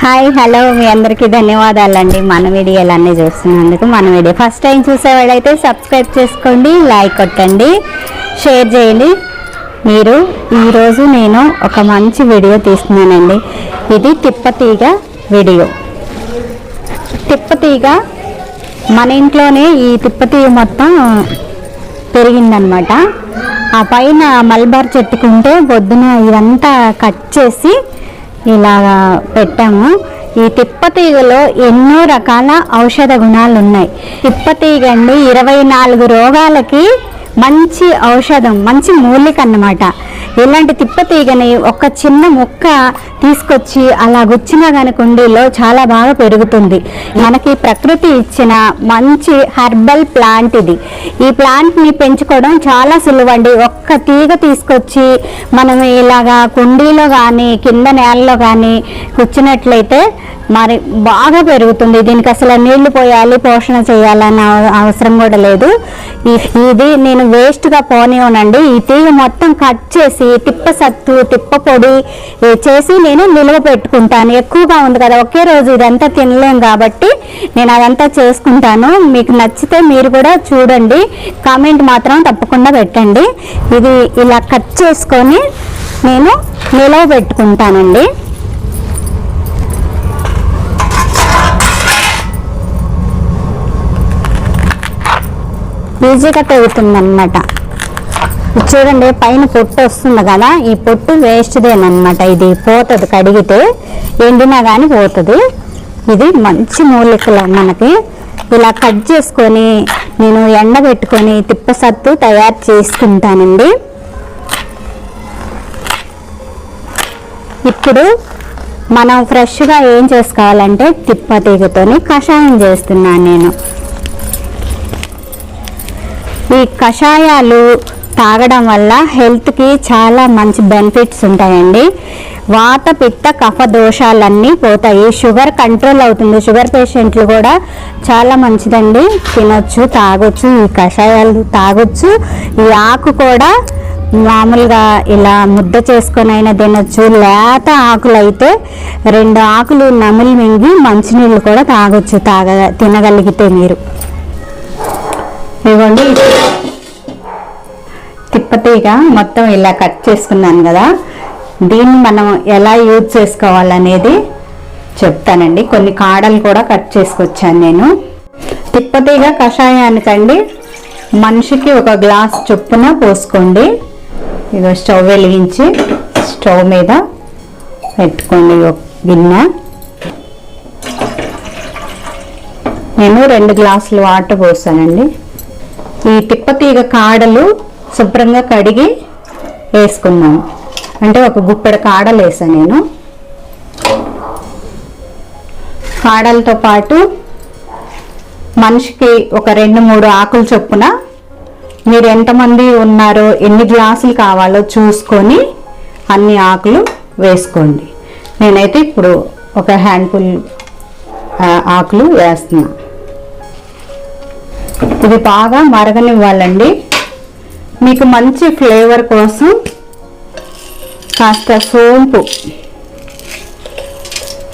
Hi hello. మీ అందరికీ ధన్యవాదాలండి. మన వీడియోలు అన్నీ చూస్తున్నందుకు మన వీడియో ఫస్ట్ టైం చూసేవాడైతే సబ్స్క్రైబ్ చేసుకోండి లైక్ కొట్టండి షేర్ చేయండి. మీరు ఈరోజు నేను ఒక మంచి వీడియో తీస్తున్నానండి. ఇది తిప్పతీగ వీడియో. తిప్పతీగ మన ఇంట్లోనే ఈ తిప్పతీగ మొత్తం పెరిగిందనమాట. ఆ పైన మల్బార్ చెట్టుకుంటే పొద్దున ఇదంతా కట్ చేసి ఇలాగా పెట్టాము. ఈ తిప్పతీగలో ఎన్నో రకాల ఔషధ గుణాలు ఉన్నాయి తిప్పతీగ అండి ఇరవై నాలుగు రోగాలకి మంచి ఔషధం మంచి మూలిక అన్నమాట. ఇలాంటి తిప్పతీగని ఒక చిన్న మొక్క తీసుకొచ్చి అలా గుచ్చినా కానీ కుండీలో చాలా బాగా పెరుగుతుంది. మనకి ప్రకృతి ఇచ్చిన మంచి హెర్బల్ ప్లాంట్ ఇది. ఈ ప్లాంట్ని పెంచుకోవడం చాలా సులువండి. ఒక్క తీగ తీసుకొచ్చి మనం ఇలాగా కుండీలో కానీ కింద నేలలో కానీ కూర్చున్నట్లయితే మరి బాగా పెరుగుతుంది. దీనికి అసలు నీళ్ళు పోయాలి పోషణ చేయాలన్న అవసరం కూడా లేదు. ఇది నేను వేస్ట్గా పోనివ్వనండి. ఈ తీగ మొత్తం కట్ చేసి తిప్ప సత్తు తిప్ప పొడి చేసి నేను నిల్వ పెట్టుకుంటాను. ఎక్కువగా ఉంది కదా ఒకే రోజు ఇదంతా తినలేం కాబట్టి నేను అదంతా చేసుకుంటాను. మీకు నచ్చితే మీరు కూడా చూడండి. కామెంట్ మాత్రం తప్పకుండా పెట్టండి. ఇది ఇలా కట్ చేసుకొని నేను నిలవ పెట్టుకుంటానండి. ఈజీగా తెగుతుందన్నమాట చూడండి పైన పొట్టు వస్తుంది కదా ఈ పొట్టు వేస్ట్దేనమాట ఇది. పోతుంది కడిగితే ఎండినా కానీ పోతుంది. ఇది మంచి మూలికలు మనకి ఇలా కట్ చేసుకొని నేను ఎండబెట్టుకొని తిప్పసత్తు తయారు చేసుకుంటానండి. ఇప్పుడు మనం ఫ్రెష్గా ఏం చేసుకోవాలంటే తిప్పతీగతోని కషాయం చేస్తున్నాను నేను. ఈ కషాయాలు తాగడం వల్ల హెల్త్కి చాలా మంచి బెనిఫిట్స్ ఉంటాయండి. వాత పిత్త కఫ దోషాలన్నీ పోతాయి. షుగర్ కంట్రోల్ అవుతుంది. షుగర్ పేషెంట్లు కూడా చాలా మంచిదండి. తినొచ్చు తాగొచ్చు ఈ కషాయాలు తాగొచ్చు. ఈ ఆకు కూడా మామూలుగా ఇలా ముద్ద చేసుకొని అయినా తినొచ్చు. లేత ఆకులు అయితే రెండు ఆకులు నములు మింగి మంచినీళ్ళు కూడా తాగొచ్చు. తాగ తినగలిగితే మీరు. ఇవ్వండి. తిప్పతీగా మొత్తం ఇలా కట్ చేసుకున్నాను కదా. దీన్ని మనం ఎలా యూజ్ చేసుకోవాలనేది చెప్తానండి. కొన్ని కాడలు కూడా కట్ చేసుకొచ్చాను నేను. తిప్పతీగ కషాయానికండి. మనిషికి ఒక గ్లాస్ చొప్పున పోసుకోండి. ఇక స్టవ్ వెలిగించి స్టవ్ మీద పెట్టుకోండి ఒక గిన్నె. నేను రెండు గ్లాసులు వాటర్ పోసానండి. ఈ తిప్పతీగ కాడలు శుభ్రంగా కడిగి వేసుకున్నాను. అంటే ఒక గుప్పెడ కాడలు వేసాను నేను. కాడలతో పాటు మనిషికి ఒక రెండు మూడు ఆకులు చొప్పున మీరు ఎంతమంది ఉన్నారో ఎన్ని గ్లాసులు కావాలో చూసుకొని అన్ని ఆకులు వేసుకోండి. నేనైతే ఇప్పుడు ఒక హ్యాండ్ఫుల్ ఆకులు వేస్తున్నా. ఇది బాగా మరగనివ్వాలండి. మీకు మంచి ఫ్లేవర్ కోసం కాస్త సోంపు.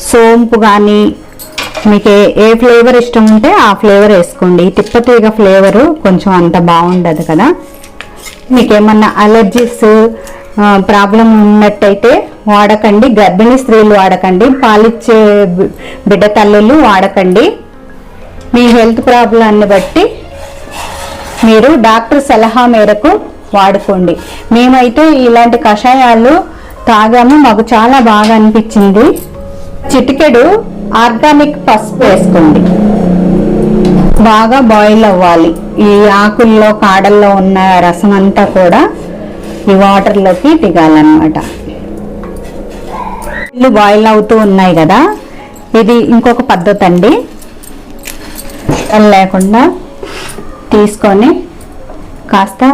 సోంపు కానీ మీకు ఏ ఏ ఫ్లేవర్ ఇష్టం ఉంటే ఆ ఫ్లేవర్ వేసుకోండి. తిప్పతీగ ఫ్లేవరు కొంచెం అంత బాగుండదు కదా. మీకు ఏమన్నా అలర్జీస్ ప్రాబ్లం ఉన్నట్టయితే వాడకండి. గర్భిణీ స్త్రీలు వాడకండి. పాలిచ్చే బిడ్డ తల్లులు వాడకండి. మీ హెల్త్ ప్రాబ్లాన్ని బట్టి మీరు డాక్టర్ సలహా మేరకు వాడుకోండి. మేమైతే ఇలాంటి కషాయాలు తాగాము మాకు చాలా బాగా అనిపించింది. చిటికెడు ఆర్గానిక్ పసుపు వేసుకోండి. బాగా బాయిల్ అవ్వాలి. ఈ ఆకుల్లో కాడల్లో ఉన్న రసం అంతా కూడా ఈ వాటర్లోకి దిగాలన్నమాట. ఇల్లు బాయిల్ అవుతూ ఉన్నాయి కదా. ఇది ఇంకొక పద్ధతి అండి. లేకుండా తీసుకొని కాస్త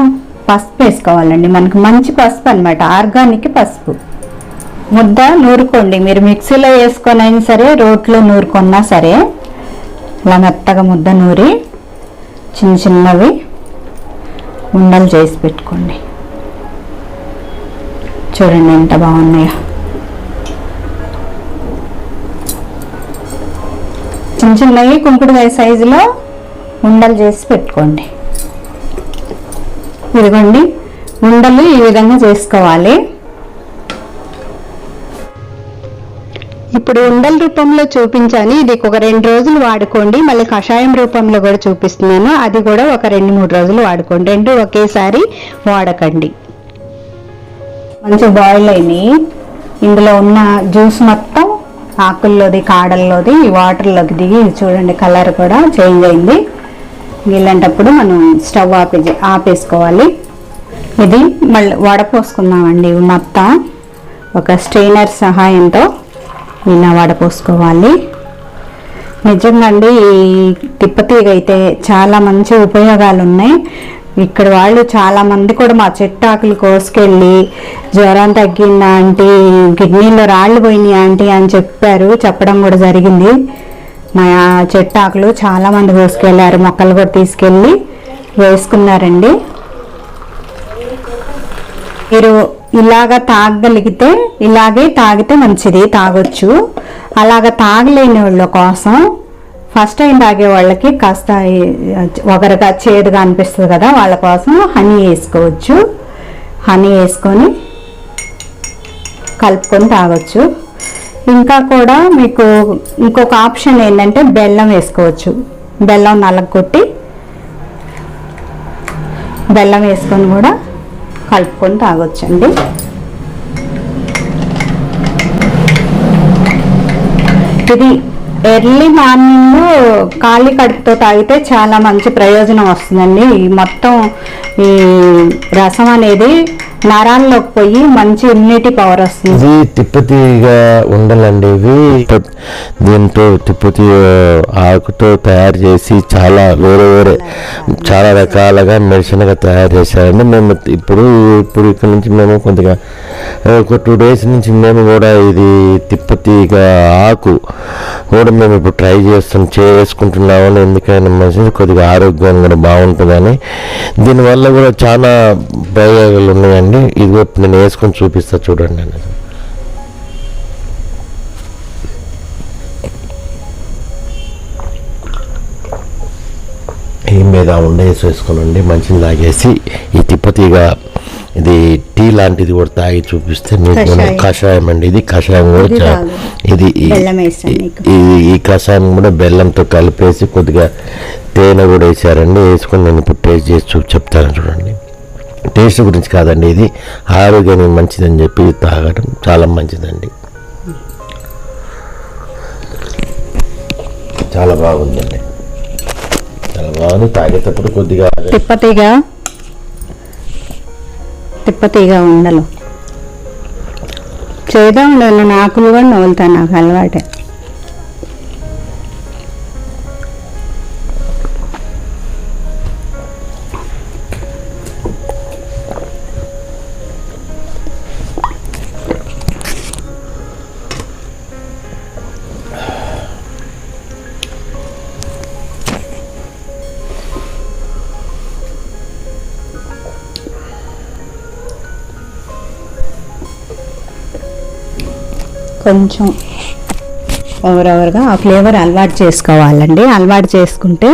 పసుపు వేసుకోవాలండి. మనకు మంచి పసుపు అనమాట ఆర్గానిక్ పసుపు. ముద్ద నూరుకోండి. మీరు మిక్సీలో వేసుకొని అయినా సరే రోట్లో నూరుకున్నా సరే ఇలా మెత్తగా ముద్ద నూరి చిన్న చిన్నవి ఉండలు చేసి పెట్టుకోండి. చూడండి ఎంత బాగున్నాయో. చిన్న చిన్నవి కుంకుడుకాయ సైజులో ఉండలు చేసి పెట్టుకోండి. ఇదిగోండి ఉండలు ఈ విధంగా చేసుకోవాలి. ఇప్పుడు ఉండల రూపంలో చూపించాను. ఇది ఒక రెండు రోజులు వాడుకోండి. మళ్ళీ కషాయం రూపంలో కూడా చూపిస్తున్నాను. అది కూడా ఒక రెండు మూడు రోజులు వాడుకోండి. రెండు ఒకేసారి వాడకండి. మంచి బాయిల్ అయినాయి. ఇందులో ఉన్న జ్యూస్ మొత్తం ఆకుల్లోది కాడల్లోది వాటర్లోకి దిగి చూడండి కలర్ కూడా చేంజ్ అయింది. వీళ్ళంటప్పుడు మనం స్టవ్ ఆపే ఆపేసుకోవాలి. ఇది మళ్ళీ వడపోసుకుందామండి. ఇవి మొత్తం ఒక స్ట్రెయినర్ సహాయంతో ఇలా వడపోసుకోవాలి. నిజంగా అండి ఈ తిప్పతీగ అయితే చాలా మంచి ఉపయోగాలు ఉన్నాయి ఇక్కడ వాళ్ళు చాలామంది కూడా మా చెట్టాకులు కోసుకెళ్ళి జ్వరం తగ్గిందా ఆంటీ కిడ్నీలో రాళ్ళు పోయినాయి ఆంటీ అని చెప్పారు. చెప్పడం కూడా జరిగింది. మా చెట్టు ఆకులు చాలామంది కోసుకెళ్ళారు మొక్కలు కూడా తీసుకెళ్ళి వేసుకున్నారండి. మీరు ఇలాగ తాగగలిగితే ఇలాగే తాగితే మంచిది తాగొచ్చు. అలాగ తాగలేని వాళ్ళ కోసం ఫస్ట్ టైం తాగే వాళ్ళకి కాస్త ఒకరిగా చేదుగా అనిపిస్తుంది కదా వాళ్ళ కోసం హనీ వేసుకోవచ్చు. హనీ వేసుకొని కలుపుకొని తాగొచ్చు. ఇంకా కూడా మీకు ఇంకొక ఆప్షన్ ఏంటంటే బెల్లం వేసుకోవచ్చు. బెల్లం నలగొట్టి బెల్లం వేసుకొని కూడా కలుపుకొని తాగొచ్చండి. ఇది ఎర్లీ మార్నింగ్ ఖాళీ కడుపుతో తాగితే చాలా మంచి ప్రయోజనం వస్తుందండి. ఈ మొత్తం ఈ రసం అనేది నరాల్లోకి పోయి మంచి ఇమ్యూనిటీ పవర్ వస్తుంది. ఇది తిప్పతిగా ఉండాలండి. ఇవి దీంతో తిప్పతి ఆకుతో తయారు చేసి చాలా వేరే వేరే చాలా రకాలుగా మెడిసిన్గా తయారు చేశారండి. మేము ఇప్పుడు ఇప్పుడు ఇక్కడ నుంచి మేము కొద్దిగా ఒక టూ డేస్ నుంచి మేము కూడా ఇది తిప్పతి ఆకు కూడా మేము ఇప్పుడు ట్రై చేస్తాం చేసుకుంటున్నామని ఎందుకైనా మంచిది కొద్దిగా ఆరోగ్యం కూడా బాగుంటుందని. దీనివల్ల కూడా చాలా ప్రయోగాలు ఉన్నాయండి. ఇది నేను వేసుకొని చూపిస్తా చూడండి అనేది మీద ఉండేసి వేసుకోనండి. మంచిని తాగేసి ఈ తిప్పతీగా ఇది టీ లాంటిది కూడా తాగి చూపిస్తే మీకు కషాయం. అండి. ఇది కషాయం కూడా ఇది. ఇది ఈ- కషాయం కూడా బెల్లంతో కలిపేసి కొద్దిగా తేనె కూడా వేసారండి. వేసుకొని నేను ఇప్పుడు టేస్ట్ చేసి చూ చెప్తాను చూడండి. టేస్ట్ గురించి కాదండి ఇది. ఆరోగ్యానికి మంచిదని చెప్పి తాగడం చాలా మంచిదండి. చాలా బాగుందండి. చాలా బాగుంది. తాగేటప్పుడు కొద్దిగా తిప్పతీగ. తిప్పతీగా ఉండలు. చేదా ఉండలు నాకులు కూడా నవ్వులుతాను నాకు అలవాటే. కొంచెం ఓవరవర్గా ఆ ఫ్లేవర్ అలవాటు చేసుకోవాలండి. అలవాటు చేసుకుంటే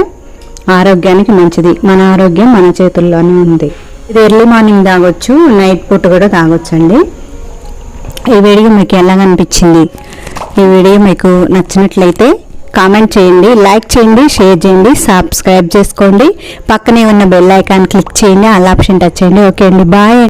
ఆరోగ్యానికి మంచిది. మన ఆరోగ్యం మన చేతుల్లోనే ఉంది. ఇది ఎర్లీ మార్నింగ్ తాగొచ్చు నైట్ పూట కూడా తాగొచ్చండి. ఈ వీడియో మీకు ఎలా అనిపించింది? ఈ వీడియో మీకు నచ్చినట్లయితే కామెంట్ చేయండి లైక్ చేయండి షేర్ చేయండి సబ్స్క్రైబ్ చేసుకోండి. పక్కనే ఉన్న బెల్ ఐకాన్ క్లిక్ చేయండి ఆల్ ఆప్షన్ టచ్ చేయండి. ఓకే అండి బాయ్